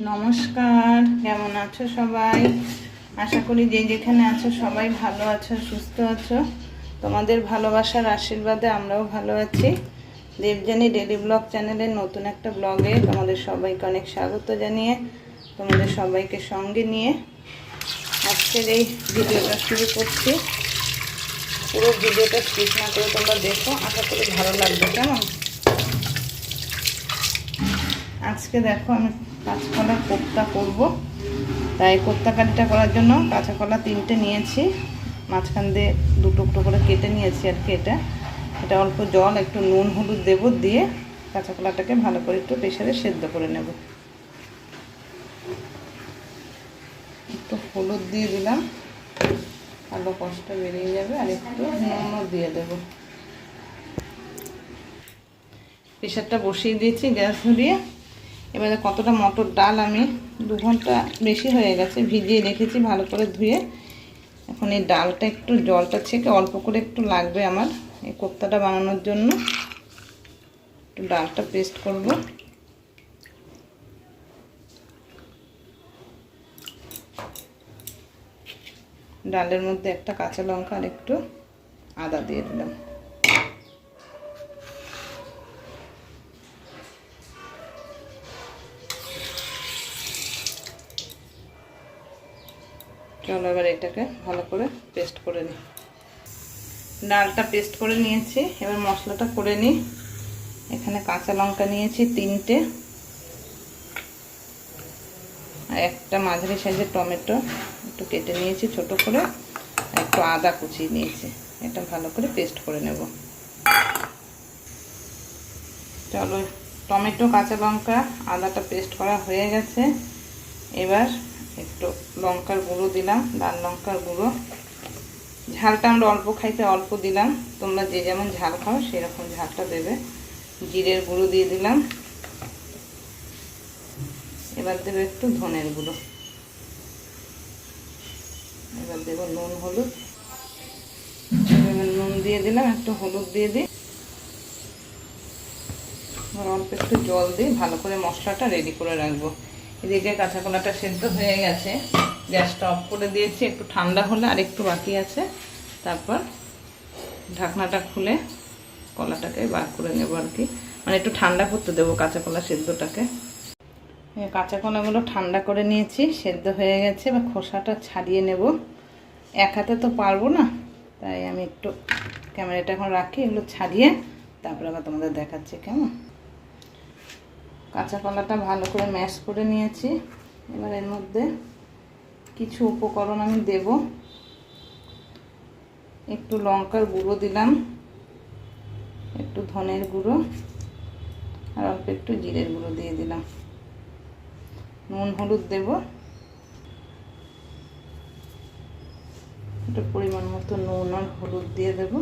নমস্কার, কেমন আছো সবাই? আশা করি যে যেখানে আছো সবাই ভালো আছো, সুস্থ আছো। তোমাদের ভালোবাসার আশীর্বাদে আমরাও ভালো আছি। দেবজানি ডেলি ব্লগ চ্যানেলের নতুন একটা ব্লগে তোমাদের সবাইকে অনেক স্বাগত জানিয়ে, তোমাদের সবাইকে সঙ্গে নিয়ে আজকের এই ভিডিওটা শুরু করছি। পুরো ভিডিওটা স্কিপ না করে তোমরা দেখো, আশা করি ভালো লাগবে, কেমন? আজকে দেখো আমি কাঁচকলা কোপ্তা করব। তাই কোপ্তা কাটিটা করার জন্য কাঁচা কলা তিনটে নিয়েছি। মাঝখান দিয়ে দু টুকরো করে কেটে নিয়েছি আর কি এটা। এটা অল্প জল, একটু নুন, হলুদ দেব দিয়ে কাঁচা কলাটাকে ভালো করে একটু প্রেশারে সেদ্ধ করে নেব। একটু হলুদ দিয়ে দিলাম। ভালো কষ্ট বেরিয়ে যাবে আর একটু নুনও দিয়ে দেব। প্রেশারটা বসিয়ে দিয়েছি গ্যাস ধরিয়ে। এবারে কতটা মটর ডাল আমি দু ঘণ্টা বেশি হয়ে গেছে, ভিজিয়ে রেখেছি ভালো করে ধুয়ে। এখন এই ডালটা একটু জলটা ছেঁকে অল্প করে একটু লাগবে আমার এই কোপ্তাটা বানানোর জন্য। একটু ডালটা পেস্ট করব। ডালের মধ্যে একটা কাঁচা লঙ্কা আর একটু আদা দিয়ে দিলাম। চলো এবার এটাকে ভালো করে পেস্ট করে নিই। ডালটা পেস্ট করে নিয়েছি, এবার মশলাটা করে নিই। এখানে কাঁচা লঙ্কা নিয়েছি তিনটে, আর একটা মাঝারি সাইজের টমেটো একটু কেটে নিয়েছি ছোট করে একটু আদা কুচিয়ে নিয়েছি, এটা ভালো করে পেস্ট করে নেব। চলো টমেটো, কাঁচা লঙ্কা, আদাটা পেস্ট করা হয়ে গেছে। এবার একটু লঙ্কার গুঁড়ো দিলাম, লাল লঙ্কার গুঁড়ো। ঝালটা আমরা অল্প খাইতে অল্প দিলাম। তোমরা যে যেমন ঝাল খাও, সেরকম ঝালটা দেবে। জিরের গুঁড়ো দিয়ে দিলাম। এবার দেবে একটু ধনের গুঁড়ো। এবার দেবো নুন, হলুদ। নুন দিয়ে দিলাম, একটু হলুদ দিয়ে দিই। এবার অল্প একটু জল দিয়ে ভালো করে মশলাটা রেডি করে রাখব। এদিকে কাঁচা কলাটা সেদ্ধ হয়ে গেছে, গ্যাসটা অফ করে দিয়েছি, একটু ঠান্ডা হলে আর একটু বাকি আছে। তারপর ঢাকনাটা খুলে কলাটাকে বার করে নেব আর কি। মানে একটু ঠান্ডা করতে দেবো কাঁচা কলা সেদ্ধটাকে। কাঁচা কলাগুলো ঠান্ডা করে নিয়েছি, সেদ্ধ হয়ে গেছে, এবার খোসাটা ছাড়িয়ে নেব। এক হাতে তো পারব না, তাই আমি একটু ক্যামেরাটা এখন রাখি, এগুলো ছাড়িয়ে তারপরে আবার তোমাদের দেখাচ্ছি, কেমন? কাঁচা কলাটা ভালো করে ম্যাশ করে নিয়েছি। এবার এর মধ্যে কিছু উপকরণ আমি দেব। একটু লঙ্কার গুঁড়ো দিলাম, একটু ধনের গুঁড়ো, আর অল্প একটু জিরের গুঁড়ো দিয়ে দিলাম। নুন হলুদ দেব। একটু পরিমাণ মতো নুন আর হলুদ দিয়ে দেব।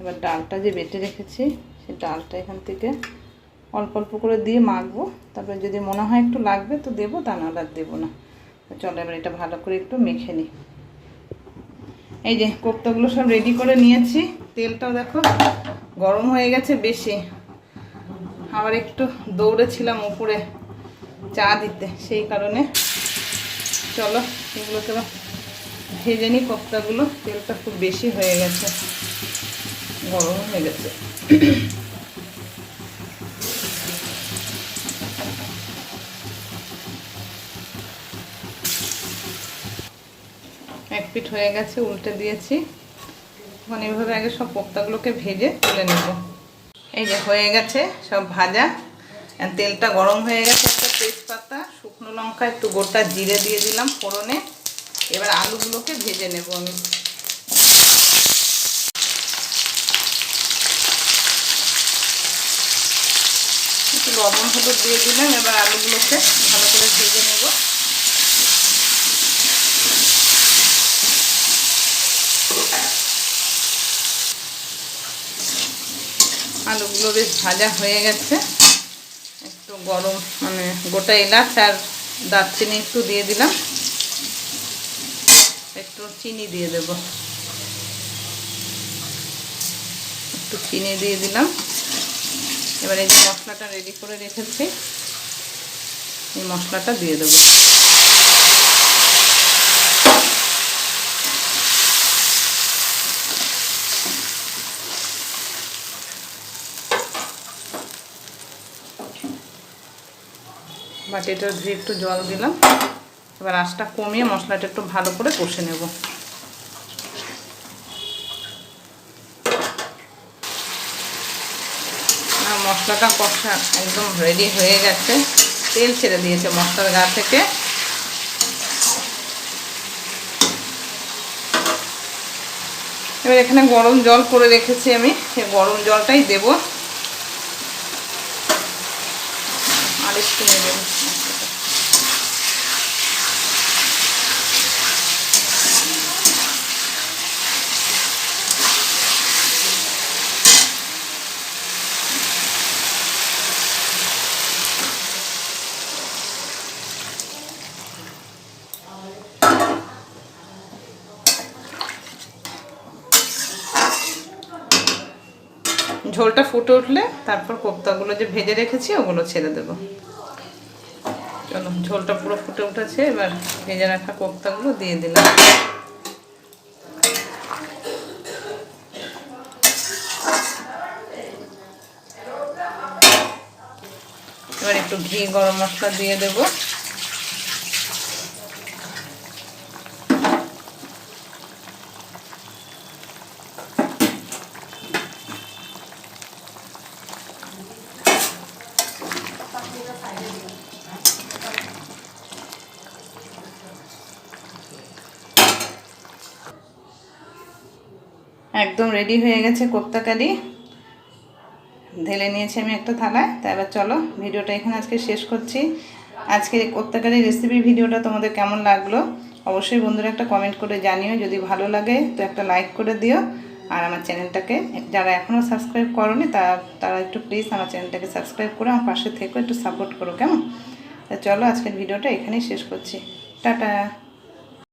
এবার ডালটা যে বেটে রেখেছি সেই ডালটা এখান থেকে অল্প অল্প করে দিয়ে মাখবো। তারপরে যদি মনে হয় একটু লাগবে তো দেবো, তা না আর দেবো না। চলো এবার এটা ভালো করে একটু মেখে নিই এই যে কোপ্তাগুলো সব রেডি করে নিয়েছি। তেলটাও দেখো গরম হয়ে গেছে বেশি। আবার একটু দৌড়েছিলাম উপরে চা দিতে, সেই কারণে। চলো এগুলোকে ভেজে নিই কোপ্তাগুলো। তেলটা খুব বেশি হয়ে গেছে। গরম হয়ে গেছে। হয়ে গেছে, উল্টে দিয়েছি। এখন এভাবে আগে সব কোপ্তাগুলোকে ভেজে তুলে নেব। এই যে হয়ে গেছে, সব ভাজা। তেলটা গরম হয়ে গেছে, একটা তেজপাতা, শুকনো লঙ্কা, একটু গোটা জিরে দিয়ে দিলাম ফোড়নে। এবার আলুগুলোকে ভেজে নেব আমি। একটু লবণ হলুদ দিয়ে দিলাম, এবার আলুগুলোকে ভালো করে ভেজে নেব। আলুগুলো বেশ ভাজা হয়ে গেছে। একটু গরম মানে গোটা এলাচ আর দারচিনি একটু দিয়ে দিলাম। একটু চিনি দিয়ে দেব। একটু চিনি দিয়ে দিলাম। এবার এই যে মশলাটা রেডি করে রেখেছি, এই মশলাটা দিয়ে দেবো। বাটিটা ধুয়ে একটু জল দিলাম। এবার আঁচটা কমিয়ে মশলাটা একটু ভালো করে কষে নেব। মশলাটা কষা একদম রেডি হয়ে গেছে। তেল ছেড়ে দিয়েছে মশলার গা থেকে। এবার এখানে গরম জল করে রেখেছি আমি। সেই গরম জলটাই দেব। আর একটু নেবে ঝোলটা ফুটে উঠলে তারপর কোপ্তাগুলো যে ভেজে রেখেছি, ওগুলো ছেড়ে দেবো। চলো, ঝোলটা পুরো ফুটে উঠেছে, এবার ভেজে রাখা কোপ্তাগুলো দিয়ে দিলাম। এবার একটু ঘি, গরম মশলা দিয়ে দেবো। একদম রেডি হয়ে গেছে কোপ্তা কারি ঢেলে নিয়েছি আমি একটা থালায়। তা এবার চলো, ভিডিওটা এখানে আজকে শেষ করছি। আজকের কোপ্তা কারি রেসিপি ভিডিওটা তোমাদের কেমন লাগল? অবশ্যই বন্ধুরা একটা কমেন্ট করে জানিও, যদি ভালো লাগে তো একটা লাইক করে দিও। আর আমার চ্যানেলটাকে, যারা এখনও সাবস্ক্রাইব করনি তারা তারা একটু প্লিজ আমার চ্যানেলটাকে সাবস্ক্রাইব করে আমার পাশে থেকেও একটু সাপোর্ট করো, কেমন? তা চলো, আজকের ভিডিওটা এখানেই শেষ করছি। টাটা!